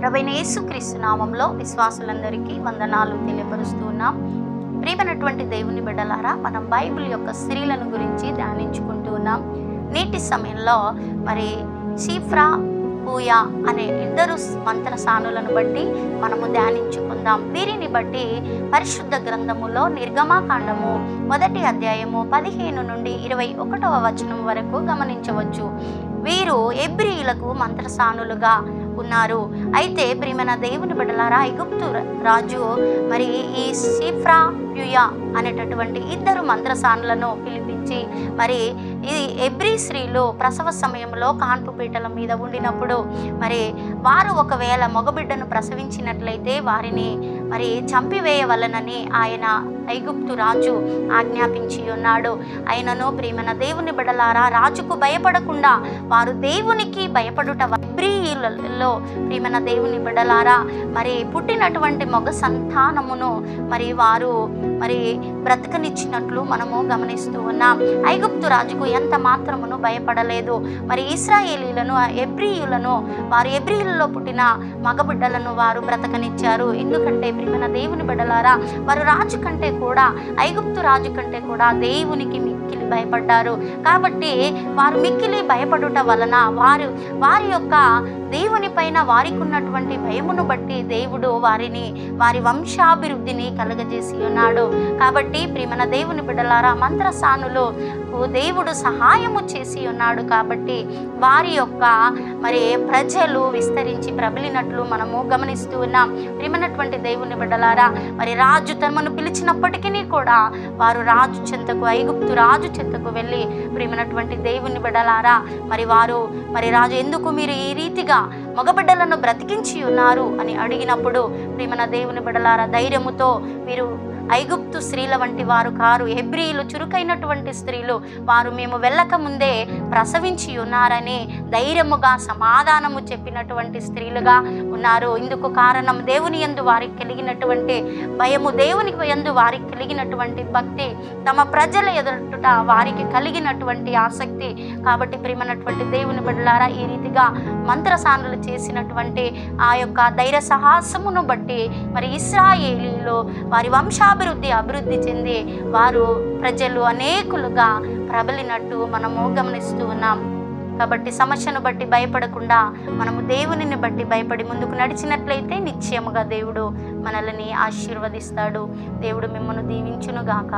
ప్రభైన యేసుక్రీస్తు నామంలో విశ్వాసులందరికీ వందనాలు తెలియపరుస్తూ ఉన్నాం. ప్రియమైనటువంటి దేవుని బిడ్డలారా మనం బైబిల్ యొక్క స్త్రీలను గురించి ధ్యానించుకుంటూ ఉన్నాం. నేటి సమయంలో మరి సీఫ్రా పూయా అనే ఇద్దరు మంత్ర సానులను బట్టి మనము ధ్యానించుకుందాం. వీరిని బట్టి పరిశుద్ధ గ్రంథములో నిర్గమాకాండము మొదటి అధ్యాయము పదిహేను నుండి ఇరవై ఒకటవ వచనం వరకు గమనించవచ్చు. వీరు ఎబ్రియులకు మంత్రసానులుగా ఉన్నారు అయితే ప్రియమైన దేవుని బిడ్డలారా ఐగుప్తు రాజు మరి ఈ సిఫ్రా ప్యుయా అనేటటువంటి ఇద్దరు మంత్రసానులను పిలిపించి మరి ఈ ఎబ్రి స్త్రీలు ప్రసవ సమయంలో కాన్పు పీటల మీద ఉండినప్పుడు మరి వారు ఒకవేళ మగబిడ్డను ప్రసవించినట్లయితే వారిని మరి చంపివేయవలనని ఆయన ఐగుప్తు రాజు ఆజ్ఞాపించి ఉన్నాడు. ఆయనను ప్రేమన దేవుని బిడలారా రాజుకు భయపడకుండా వారు దేవునికి భయపడుట ఎబ్రియులలో ప్రియమైన దేవుని బిడలారా మరి పుట్టినటువంటి మగ సంతానమును మరి వారు మరి బ్రతకనిచ్చినట్లు మనము గమనిస్తూ ఉన్నాం. ఐగుప్తు రాజుకు ఎంత మాత్రమును భయపడలేదు. మరి ఇస్రాయేలీలను ఎబ్రియులను వారు ఎబ్రియులలో పుట్టిన మగబిడ్డలను వారు బ్రతకనిచ్చారు. ఎందుకంటే ప్రియమైన దేవుని బిడ్డలారా వారు రాజు కంటే కూడా ఐగుప్తు రాజు కంటే కూడా దేవునికి మిక్కిలి భయపడ్డారు. కాబట్టి వారు మిక్కిలి భయపడుట వలన వారు వారి యొక్క దేవుని పైన వారికి ఉన్నటువంటి భయమును బట్టి దేవుడు వారిని వారి వంశాభివృద్ధిని కలగజేసి ఉన్నాడు. కాబట్టి ప్రియమైన దేవుని బిడ్డలారా మంత్రసానులు దేవుడు సహాయము చేసి ఉన్నాడు కాబట్టి వారి యొక్క మరి ప్రజలు విస్తరించి ప్రబలినట్లు మనము గమనిస్తూ ఉన్నాం. ప్రియమైనటువంటి దేవుని బిడ్డలారా మరి రాజు తమను పిలిచినప్పటికీ కూడా వారు రాజు చెంతకు ఐగుప్తు రాజు చెంతకు వెళ్ళి ప్రియమైనటువంటి దేవుని బిడ్డలారా మరి వారు మరి రాజు ఎందుకు మీరు ఈ రీతిగా మగబిడ్డలను బ్రతికించి ఉన్నారు అని అడిగినప్పుడు ప్రియమైన దేవుని బిడలారా ధైర్యముతో మీరు ఐగుప్తు స్త్రీల వంటి వారు కారు హెబ్రియులు చురుకైనటువంటి స్త్రీలు వారు మేము వెళ్ళక ముందే ప్రసవించి ఉన్నారని ధైర్యముగా సమాధానము చెప్పినటువంటి స్త్రీలుగా ఉన్నారు. ఇందుకు కారణం దేవుని యందు వారికి కలిగినటువంటి భయము దేవుని యందు వారికి కలిగినటువంటి భక్తి తమ ప్రజల ఎదుట వారికి కలిగినటువంటి ఆసక్తి. కాబట్టి ప్రేమనటువంటి దేవుని బిడ్డలారా ఈ రీతిగా మంత్రసానులు చేసినటువంటి ఆ యొక్క ధైర్య సాహసమును బట్టి మరి ఇస్రాయేలీలో వారి అభివృద్ధి అభివృద్ధి చెంది వారు ప్రజలు అనేకులుగా ప్రబలినట్టు మనము గమనిస్తూ ఉన్నాం. కాబట్టి సమస్యను బట్టి భయపడకుండా మనము దేవునిని బట్టి భయపడి ముందుకు నడిచినట్లయితే నిశ్చయముగా దేవుడు మనల్ని ఆశీర్వదిస్తాడు. దేవుడు మిమ్మల్ని దీవించునుగాక.